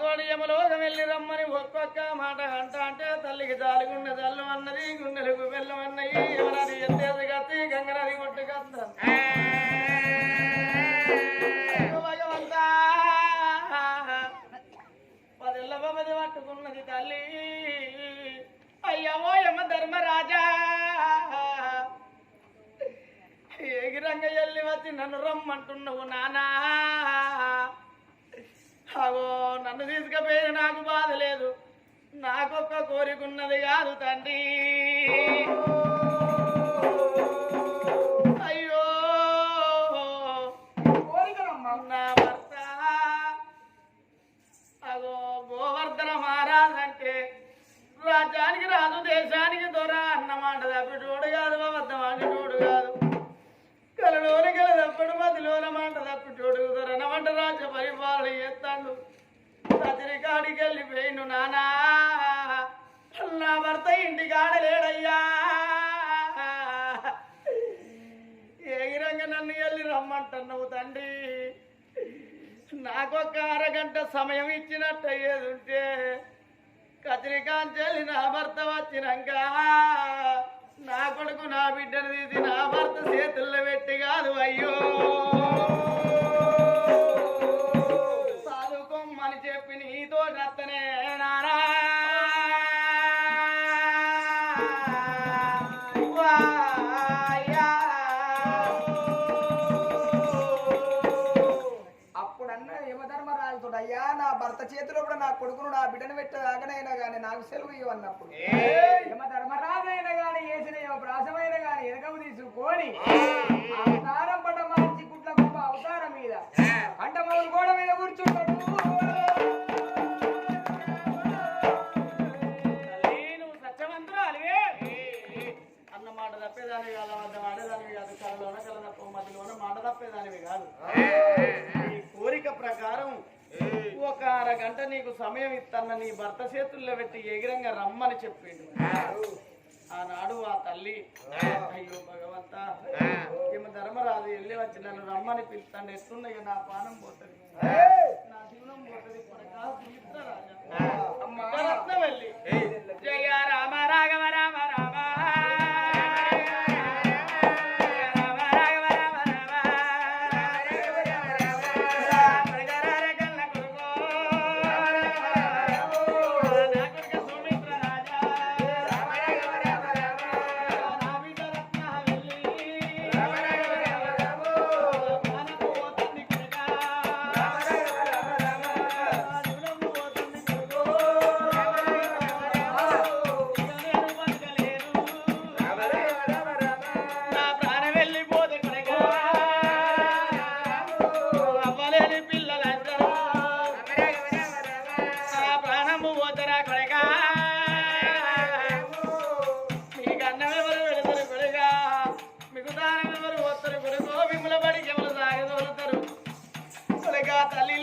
ఇక వెళ్ళి రమ్మని ఒక్కొక్క మాట అంట అంటే తల్లికి జాలుగుండె జల్లు అన్నది గుండెలకు బెల్లం అన్నయి ఎవరది ఎత్తేది కత్తి గంగనది కొట్టు భగవంతా! పదిళ్ళ బొమ్మది పట్టుకున్నది తల్లి. అయ్యమో యమ ధర్మరాజా! ఎగిరంగ ఎల్లి వచ్చి నన్ను రమ్మంటున్నావు నానా? అవో నన్ను తీసుకుపోయిన నాకు బాధ లేదు. నాకొక్క కోరికున్నది కాదు తండ్రి. ఒక అరగంట సమయం ఇచ్చినట్టు అయ్యేది ఉంటే కత్రికాంచెల్లి నా భర్త వచ్చినాక నా కొడుకు నా బిడ్డను తీసి నా భర్త చేతుల్లో పెట్టి కాదు అయ్యో. నా కొడుకును నా బిడ్డను పెట్టదాకనైనా గానీ నాకు సెలవు ఇవ్వన్నప్పుడు. యమధర్మరాజు అయినా గానీ వేసిన యమ ప్రాసమైన గానీ ఎనకము తీసుకొని అవతారం పడ్డ మంచి గుట్ల గొప్ప అవతారం మీద అంట మొదలు గోడ మీద కూర్చుంటాడు. అన్నమాట తప్పేదానివి కాదు అబద్ధం ఆడేదానివి కాదు కల తప్ప మధ్యలోన మాట తప్పేదానివి కాదు. నీ కోరిక ప్రకారం ఒక అరగంట నీకు సమయం ఇస్తాన్న నీ భర్త చేతుల్లో పెట్టి ఎగిరంగా రమ్మని చెప్పిండు. ఆనాడు ఆ తల్లి అయ్యో భగవంత ఈమె ధర్మరాజు వెళ్ళి వచ్చి నన్ను రమ్మని పిలుస్తాను ఎట్లుంది ఇక నా పానం పోతుంది? నా జీవనం పోతుంది. అమ్మ రత్నం వెళ్ళి. జయ రామ రాఘవ రామ రామ. Catalina.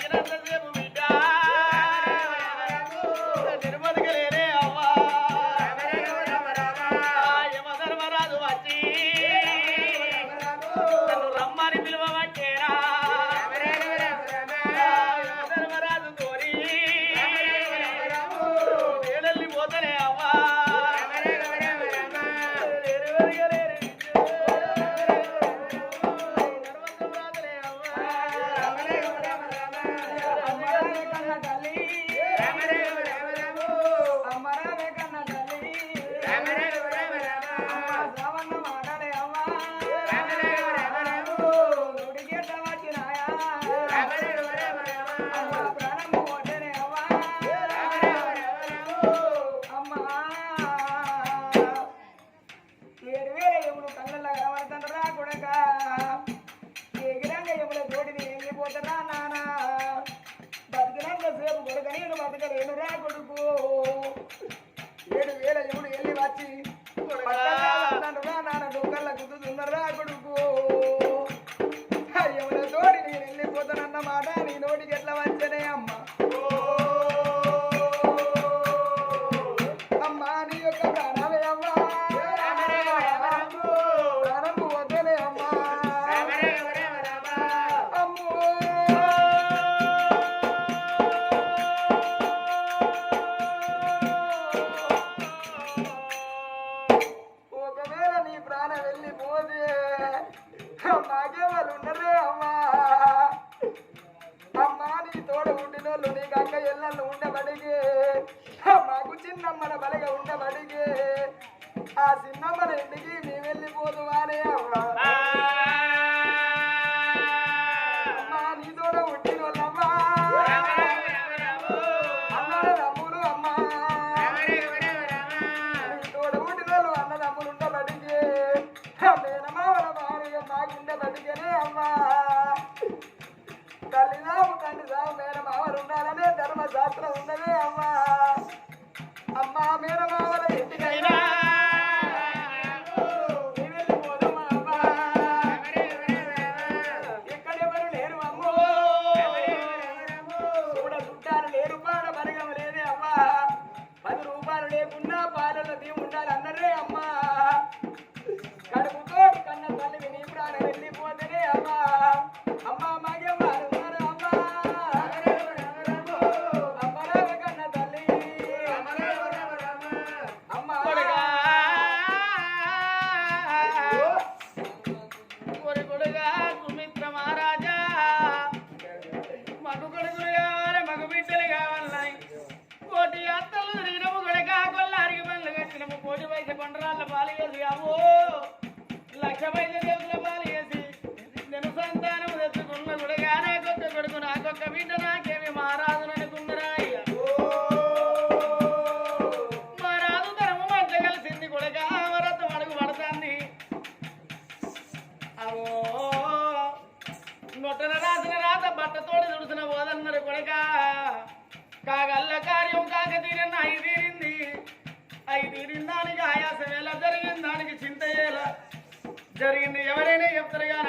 ఎక్కడ కొడగా కాగల్ల కార్యం కాక తీరిన అయి తీరింది. అయి తీరిన దానికి ఆయాసం ఎలా జరిగింది దానికి చింత ఎలా జరిగింది ఎవరైనా చెప్తారు కానీ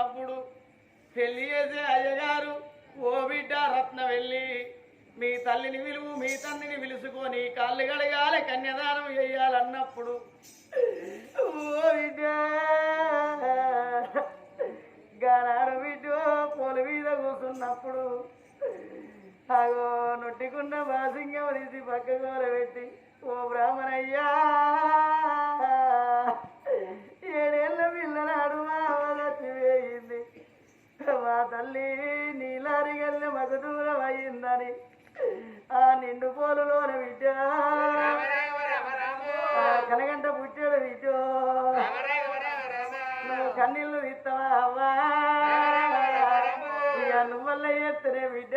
ఉన్నప్పుడు పెళ్ళి అయ్యగారు ఓ బిడ్డ రత్న వెళ్ళి మీ తల్లిని విలువు మీ తండ్రిని పిలుచుకొని కాళ్ళు కడగాలి కన్యాదానం చేయాలన్నప్పుడు. ఓ బిడ్డ గనాడు బిడ్డ పొలి మీద కూర్చున్నప్పుడు అగో నొట్టికున్న బాసింగం తీసి కూర పెట్టి ఓ బ్రాహ్మణయ్యా ఏడేళ్ళ పిల్లనాడు అడుగు మా తల్లి నీలారిగల్లి మగ దూరం అయ్యిందని ఆ నిండు పోలులోని విద్య. ఆ కనగంట పుట్టాడు బిడ్డ నువ్వు కన్నీళ్ళు తీస్తావా అవ్వా? నువ్వల్ల ఎత్తనే బిడ్డ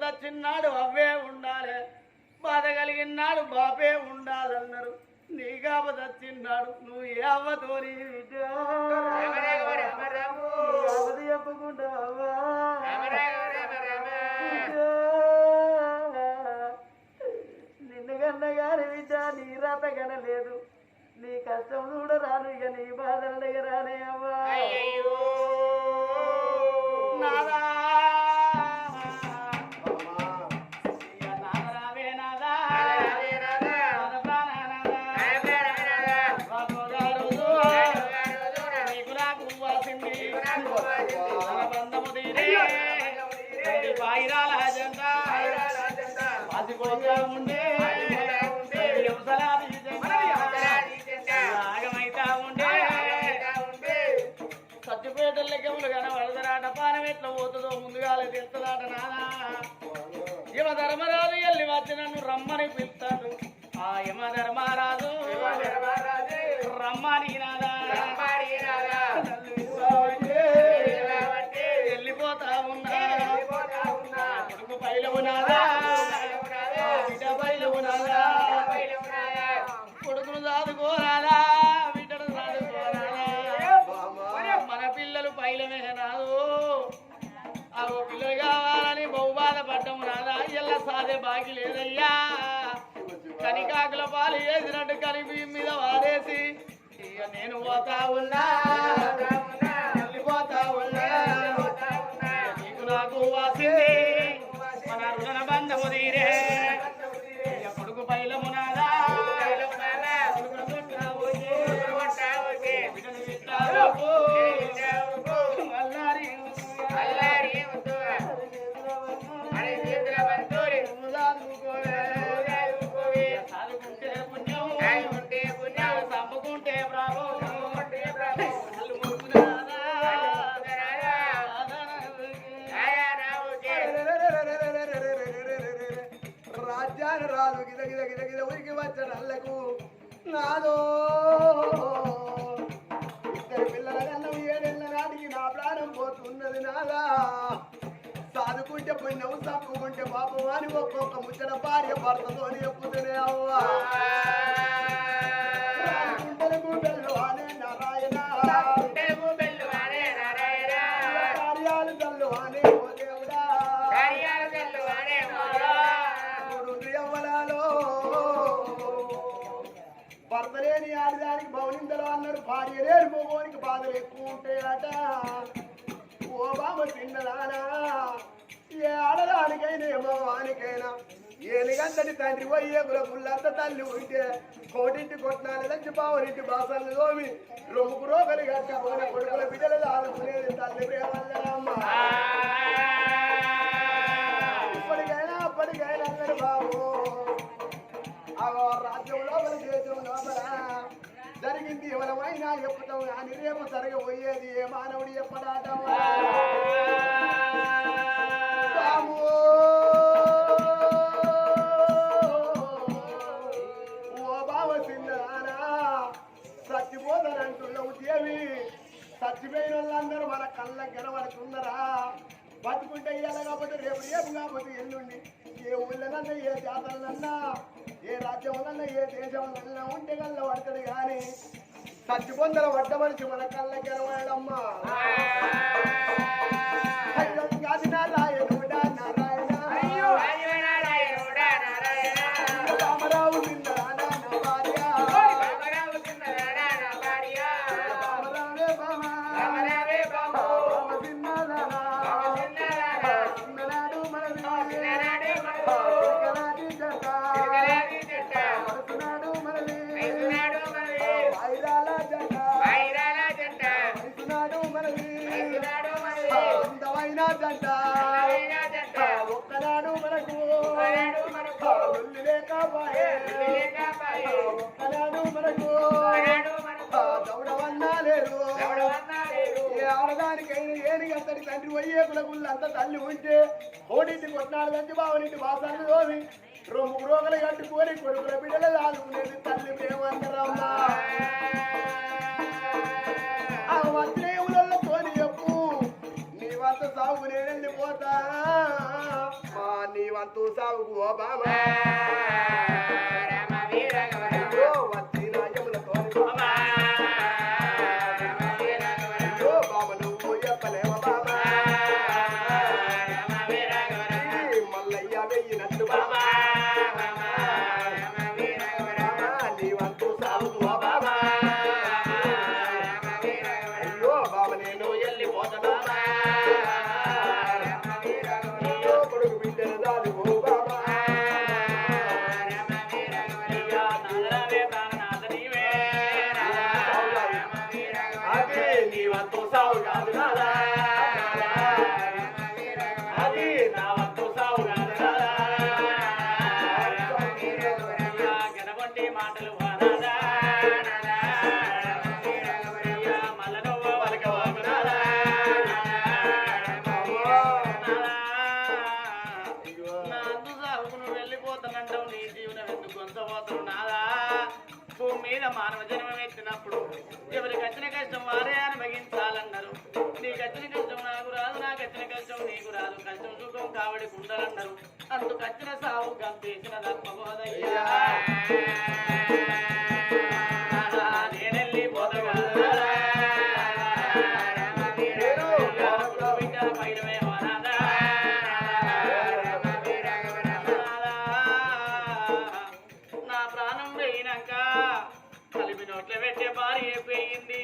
పిల్లలకు ఆపద చిన్నాడు అవ్వే ఉండాలి. బాధ కలిగినాడు బాపే ఉండాలన్నారు. నీకు ఆపద చిన్నాడు నువ్వు ఏ అవ్వతోని చెప్పుకుంటావా నిన్ను కన్న గారి బిడ్డ నీ రాత కనలేదు నీ కష్టం చూడరాను ఇక నీ బాధలు రానే అవ్వా. నాదా పోతుందో ముందుగా తెలుస్తుందాట నానా. యమ ధర్మరాజు ఎల్లి వచ్చి నన్ను రమ్మని పిలుస్తాడు. ఆ యమ ధర్మరాజు. వాడే బాకీ లేదయ్యా. కనికాకుల పాలు వేసినట్టు కలిపి మీద వాడేసి ఇక నేను పోతా ఉన్నా. పోతా ఉన్నా. నీకు నాకు వాసి మన రుణ బంధము తీరే. ఉరికి నాదో. ఇద్దరు పిల్లల కన్నం ఏడెళ్ళ నాటికి నా ప్రాణం పోతున్నది నాదా. సాదుకుంటే పుణ్యం సాపుకుంటే పాపం అని ఒక్కొక్క ముచ్చట భార్య భర్తతోనే చెప్పుతూనే అవ్వా. బౌలిందలు అన్నారు భార్య లేరు మగోనికి బాధలు ఎక్కువ ఉంటాయట. ఓ బామ చిన్నదానా ఏ ఆడదానికైనా ఏ మగవానికైనా ఏలిగంతటి తండ్రి వయ్యేకుల పుల్లంత తల్లి ఉంటే కోటింటి కొట్టినాలి లంచి బావరింటి బాసలు తోమి రొమ్ముకు రోగలి కట్టుకొని కొడుకుల బిడ్డలు ఆదుకునేది తల్లి ప్రేమల్లమ్మ ఇప్పటికైనా అప్పటికైనా అన్నాడు బాబు. అవో రాజ్యం లోపల దేశం లోపల. జరిగింది ఎవరమైనా చెప్పుతాం కానీ రేపు జరగబోయేది ఏ మానవుడు చెప్పడాటం రాము. ఓ బావ చిన్నానా చచ్చిపోతానంటున్నావు దేవి. చచ్చిపోయిన వాళ్ళందరూ మన కళ్ళ గెలవడుతున్నారా బతుకుంటే ఇయ్యాల కాకపోతే రేపు రేపు కాకపోతే ఎల్లుండి? ఏ ఊళ్ళనన్నా ఏ జాతరలన్నా ఏ రాజ్యంలన్నా ఏ దేశంలన్నా ఉంటే కల్లా పడతాడు కానీ చచ్చిపొందల వడ్డ మనిషి మన కళ్ళ గెలవాడమ్మా ఆడదానికైనా తండ్రి అయ్యే కులగుళ్ళు అంత తల్లి ఉంటే కోడింటి కొట్టినాడు తండ్రి బావనింటి వాసాన్ని దోవి రొమ్ము రోగలు కట్టుకొని కొడుకుల బిడ్డలు దాచుకునేది తల్లి ఆ వత్రేవులలో తోని చెప్పు నీ వంత సాగు నేను వెళ్ళిపోతా మా నీ వంతు సాగుకు ఓ బాబా. నేనెళ్ళి నా ప్రాణం పోయినాక కలిపి నోట్ల పెట్టే భార్య పోయింది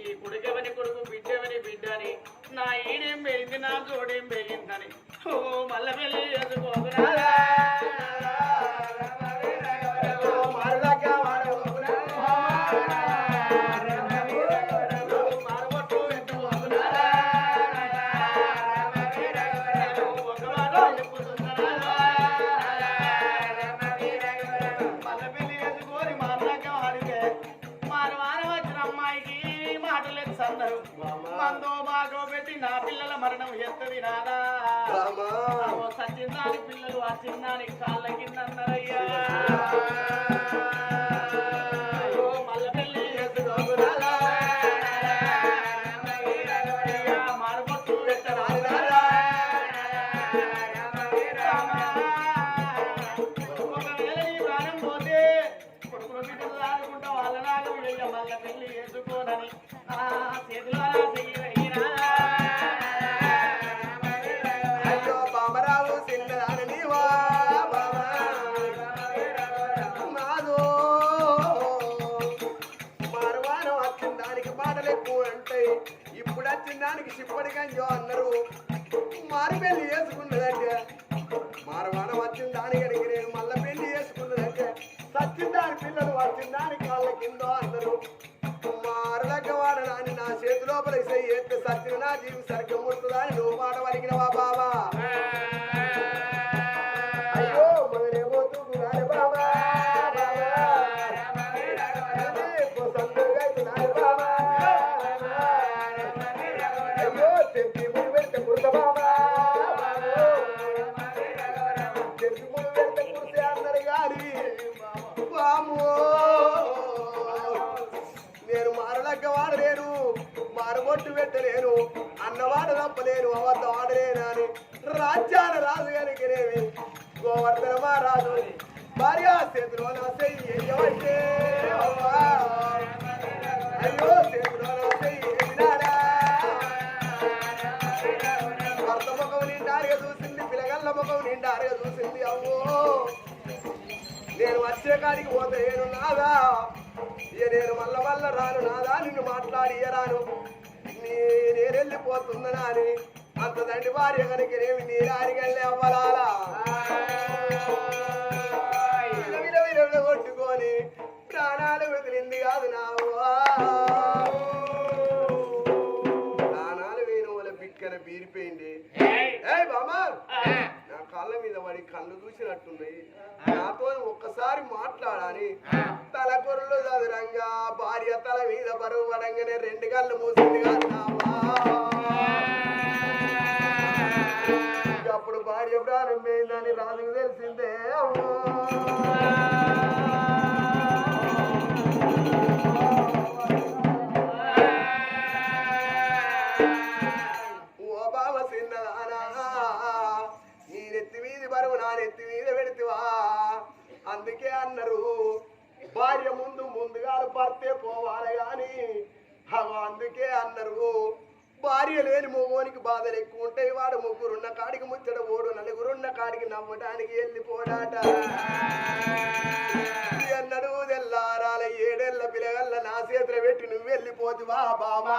ఈ కొడుకెవని కొడుకు బిడ్డవని బిడ్డని నా ఈడేం పెరిగింది నా జోడేం పెరిగిందని ఓ మల్ల పెళ్ళి చేసుకోకున్నారా ఓ సచిన్నాని పిల్లలు ఆ చిన్నాని కాళ్ళ కింద అన్నారయ్యా వచ్చిన దానికి అన్నారు మారి పెళ్ళి చేసుకున్నదంటే మారవాడ వచ్చిన దానికి నేను మళ్ళీ పెళ్ళి చేసుకున్నదంటే సచ్చిన దాని పిల్లలు వచ్చిన దానికి వాళ్ళ కిందో అన్నారు మారదగ్గ వాడనాని నా చేతి లోపల ఎత్తే సత్యం నా జీవి సరిగ్గా నేను మారలగ్గ వాడలేను మారబొట్టు పెట్టలేను. అన్నవాడు తప్పలేను. అవద్ద ఆడలేను అని రాజ్యాల రాజు కనుకనేవి గోవర్ధన మహారాజు భార్య చేతిలో నా చెయ్యి అయ్యో చేతిలో నా చెయ్యి భర్త ముఖం నిండారుగా చూసింది పిల్లగల్ల ముఖం నిండారుగా చూసింది. అవ్వో నేను వచ్చే కాడికి పోతే నేను నాదా ఇక నేను మల్ల మల్ల రాను నాదా నిన్ను మాట్లాడి రాను. నీ నేను వెళ్ళిపోతుందనా అని అంత తండ్రి భార్య కనుక నేమి నీ రారిగల్లే అవ్వలాలా? విల విల విల విల కొట్టుకొని ప్రాణాలు వదిలింది కాదు నావ్వా ప్రాణాలు వేణు వాళ్ళ బిక్కన బీరిపోయింది ఏ బామా నా కాళ్ళ మీద పడి కళ్ళు చూసినట్టున్నాయి. నాతో ఒక్కసారి మాట్లాడాలి. తల కొరలు చదురంగా భార్య తల మీద బరువు పడంగానే రెండు కళ్ళు మూసింది అప్పుడు భార్య ప్రారంభమైందని రాజుకు బరువు నా నెత్తి మీద పెడితివా? అందుకే అన్నారు భార్య ముందు ముందుగా భర్తే పోవాలి కానీ అందుకే అన్నారు భార్య లేని మొగోనికి బాధలు ఎక్కువ ఉంటాయి. వాడు ముగ్గురున్న కాడికి ముచ్చట ఓడు నలుగురున్న కాడికి నవ్వటానికి వెళ్ళిపోడాట. అన్నాడు తెల్లారాల ఏడేళ్ళ పిల్లగల్ల నా చేతులు పెట్టి నువ్వు వెళ్ళిపోతువా బాబా